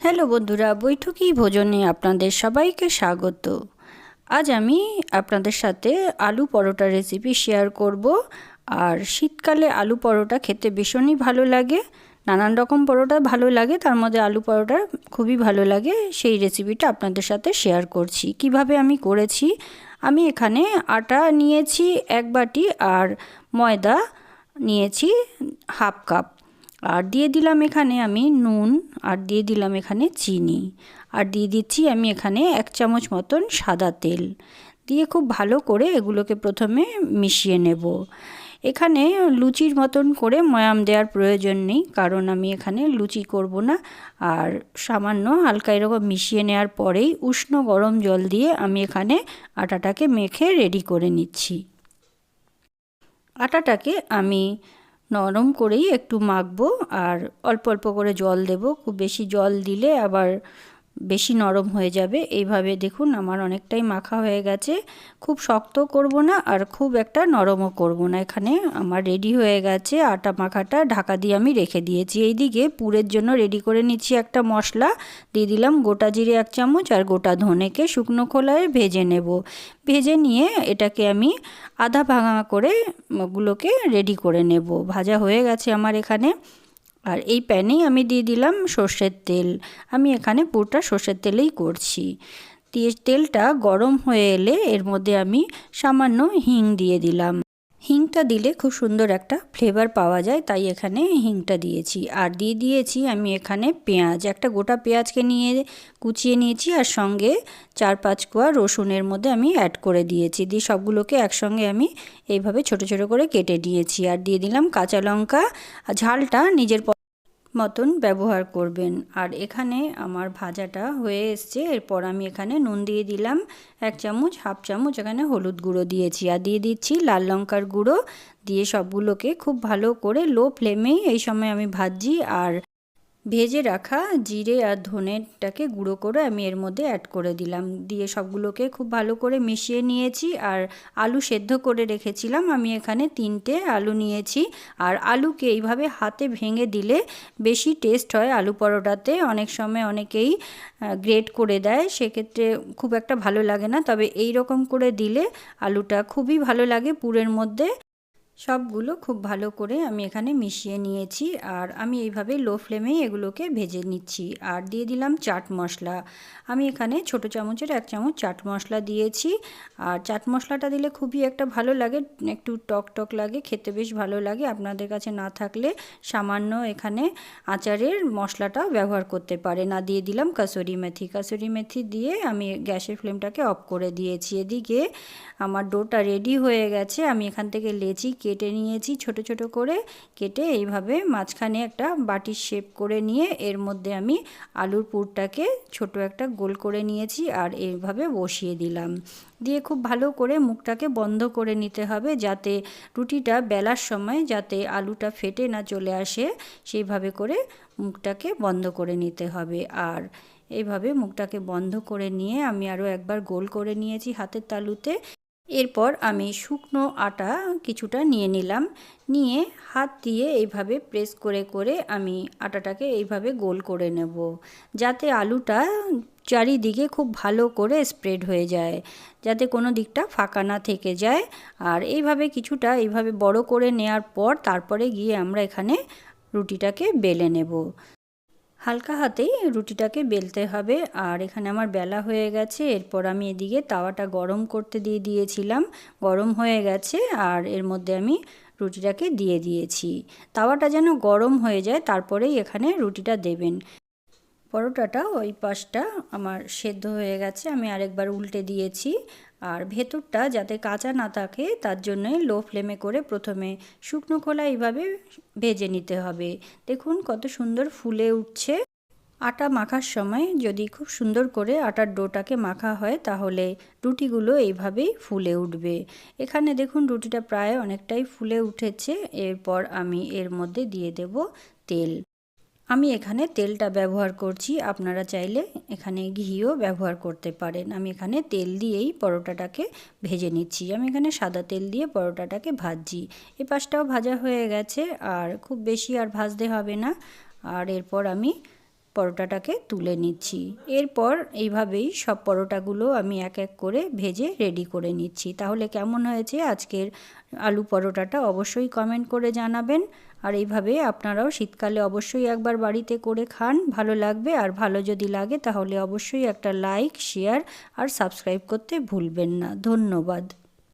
Hello বন্ধুরা, বৈঠকি ভোজনে আপনাদের সবাইকে স্বাগত। আজ আমি আপনাদের সাথে আলু পরোটা রেসিপি শেয়ার করব। আর শীতকালে আলু পরোটা খেতে ভীষণই ভালো লাগে। নানান রকম পরোটা ভালো লাগে, তার মধ্যে আলু পরোটা খুবই ভালো লাগে। সেই রেসিপিটা আপনাদের সাথে শেয়ার করছি। কীভাবে আমি করেছি? আমি এখানে আটা নিয়েছি এক বাটি আর ময়দা নিয়েছি হাফ কাপ। আর দিয়ে দিলাম এখানে আমি নুন, আর দিয়ে দিলাম এখানে চিনি। আর দিয়ে দিচ্ছি আমি এখানে এক চামচ মতন সাদা তেল। দিয়ে খুব ভালো করে এগুলোকে প্রথমে মিশিয়ে নেব। এখানে লুচির মতন করে ময়াম দেওয়ার প্রয়োজন নেই, কারণ আমি এখানে লুচি করব না। আর সামান্য হালকা এরকম মিশিয়ে নেওয়ার পরেই উষ্ণ গরম জল দিয়ে আমি এখানে আটাটাকে মেখে রেডি করে নিচ্ছি। আটাটাকে আমি নরম করেই একটু মাখবো আর অল্প অল্প করে জল দেব। খুব বেশি জল দিলে আবার বেশি নরম হয়ে যাবে। এইভাবে দেখুন আমার অনেকটাই মাখা হয়ে গেছে। খুব শক্ত করব না আর খুব একটা নরমও করব না। এখানে আমার রেডি হয়ে গেছে। আটা মাখাটা ঢাকা দিয়ে আমি রেখে দিয়েছি। এইদিকে পুরের জন্য রেডি করে নিচ্ছি একটা মশলা। দিয়ে দিলাম গোটা জিরে এক চামচ আর গোটা ধনেকে শুকনো খোলায় ভেজে নেব। ভেজে নিয়ে এটাকে আমি আধা ভাঙা করে গুলোকে রেডি করে নেব। ভাজা হয়ে গেছে আমার এখানে। আর এই প্যানেই আমি দিয়ে দিলাম সর্ষের তেল। আমি এখানে পুরোটা সর্ষের তেলেই করছি। দিয়ে তেলটা গরম হয়ে এলে এর মধ্যে আমি সামান্য হিং দিয়ে দিলাম। হিংটা দিলে খুব সুন্দর একটা ফ্লেভার পাওয়া যায়, তাই এখানে হিংটা দিয়েছি। আর দিয়ে দিয়েছি আমি এখানে পেঁয়াজ। একটা গোটা পেঁয়াজকে নিয়ে কুচিয়ে নিয়েছি আর সঙ্গে চার পাঁচ কোয়া রসুনের মধ্যে আমি অ্যাড করে দিয়েছি। দিয়ে সবগুলোকে একসঙ্গে আমি এইভাবে ছোট ছোট করে কেটে নিয়েছি আর দিয়ে দিলাম কাঁচা লঙ্কা। আর ঝালটা নিজের মতন ব্যবহার করবেন। আর এখানে আমার ভাজাটা হয়ে এসছে। এরপর আমি এখানে নুন দিয়ে দিলাম। এক চামচ, হাফ চামচ এখানে হলুদ গুঁড়ো দিয়েছি। আর দিয়ে দিচ্ছি লাল লঙ্কার গুঁড়ো। দিয়ে সবগুলোকে খুব ভালো করে লো ফ্লেমেই এই সময় আমি ভাজি আর ভেজে রাখা জিরে আর ধনেটাকে গুঁড়ো করে আমি এর মধ্যে অ্যাড করে দিলাম। দিয়ে সবগুলোকে খুব ভালো করে মিশিয়ে নিয়েছি আর আলু সেদ্ধ করে রেখেছিলাম। আমি এখানে তিনটে আলু নিয়েছি আর আলুকে এইভাবে হাতে ভেঙে দিলে বেশি টেস্ট হয় আলু পরোটাতে। অনেক সময় অনেকেই গ্রেট করে দেয়, সেক্ষেত্রে খুব একটা ভালো লাগে না। তবে এই রকম করে দিলে আলুটা খুবই ভালো লাগে পুরের মধ্যে। সবগুলো খুব ভালো করে আমি এখানে মিশিয়ে নিয়েছি আর আমি এইভাবে লো ফ্লেমেই এগুলোকে ভেজে নিচ্ছি আর দিয়ে দিলাম চাট মশলা। আমি এখানে ছোট চামচের এক চামচ চাট মশলা দিয়েছি আর চাট মশলাটা দিলে খুবই একটা ভালো লাগে, একটু টক টক লাগে, খেতে বেশ ভালো লাগে। আপনাদের কাছে না থাকলে সামান্য এখানে আচারের মশলাটা ব্যবহার করতে পারে না দিয়ে দিলাম কাসুরি মেথি। কাসুরি মেথি দিয়ে আমি গ্যাসের ফ্লেমটাকে অফ করে দিয়েছি। এদিকে আমার ডোটা রেডি হয়ে গেছে। আমি এখান থেকে লেচি কেটে নিয়েছি ছোট ছোট করে। কেটে এইভাবে মাঝখানে একটা বাটির শেপ করে নিয়ে এর মধ্যে আমি আলুর পুরটাকে ছোট একটা গোল করে নিয়েছি আর এইভাবে বসিয়ে দিলাম। দিয়ে খুব ভালো করে মুখটাকে বন্ধ করে নিতে হবে যাতে রুটিটা বেলার সময় যাতে আলুটা ফেটে না চলে আসে, সেইভাবে করে মুখটাকে বন্ধ করে নিতে হবে। আর এইভাবে মুখটাকে বন্ধ করে নিয়ে আমি আরও একবার গোল করে নিয়েছি হাতের তালুতে। এরপর আমি শুকনো আটা কিছুটা নিয়ে নিলাম। নিয়ে হাত দিয়ে এইভাবে প্রেস করে করে আমি আটাটাকে এইভাবে গোল করে নেব। যাতে আলুটা চারিদিকে খুব ভালো করে স্প্রেড হয়ে যায়, যাতে কোনো দিকটা ফাঁকা না থেকে যায়। আর এইভাবে কিছুটা এইভাবে বড় করে নেয়ার পর তারপরে গিয়ে আমরা এখানে রুটিটাকে বেলে নেব। হালকা হাতেই রুটিটাকে বেলতে হবে। আর এখানে আমার বেলা হয়ে গেছে। এরপর আমি এদিকে তাওয়াটা গরম করতে দিয়ে দিয়েছিলাম। গরম হয়ে গেছে আর এর মধ্যে আমি রুটিটাকে দিয়ে দিয়েছি। তাওয়াটা যেন গরম হয়ে যায়, তারপরেই এখানে রুটিটা দেবেন। পরোটাটা ওই পাশটা আমার সেদ্ধ হয়ে গেছে, আমি আরেকবার উল্টে দিয়েছি। আর ভেতরটা যাতে কাঁচা না থাকে, তার জন্যই লো ফ্লেমে করে প্রথমে শুকনো খোলা এইভাবে ভেজে নিতে হবে। দেখুন কত সুন্দর ফুলে উঠছে। আটা মাখার সময় যদি খুব সুন্দর করে আটার ডোটাকে মাখা হয়, তাহলে রুটিগুলো এইভাবেই ফুলে উঠবে। এখানে দেখুন রুটিটা প্রায় অনেকটাই ফুলে উঠেছে। এরপর আমি এর মধ্যে দিয়ে দেব তেল। আমি এখানে তেলটা ব্যবহার করছি। আপনারা চাইলে এখানে ঘিও ব্যবহার করতে পারেন। আমি এখানে তেল দিয়েই পরোটাটাকে ভেজে নিচ্ছি। আমি এখানে সাদা তেল দিয়ে পরোটাটাকে ভাজছি। এ পাশটাও ভাজা হয়ে গেছে। আর খুব বেশি আর ভাজতে হবে না। আর এরপর আমি পরোটাটাকে তুলে নিচ্ছি। এরপর এইভাবেই সব পরোটাগুলো আমি এক এক করে ভেজে রেডি করে নিচ্ছি। তাহলে কেমন হয়েছে আজকের আলু পরোটাটা অবশ্যই কমেন্ট করে জানাবেন। আর এইভাবে আপনারাও শীতকালে অবশ্যই একবার বাড়িতে করে খান, ভালো লাগবে। আর ভালো যদি লাগে তাহলে অবশ্যই একটা লাইক শেয়ার আর সাবস্ক্রাইব করতে ভুলবেন না। ধন্যবাদ।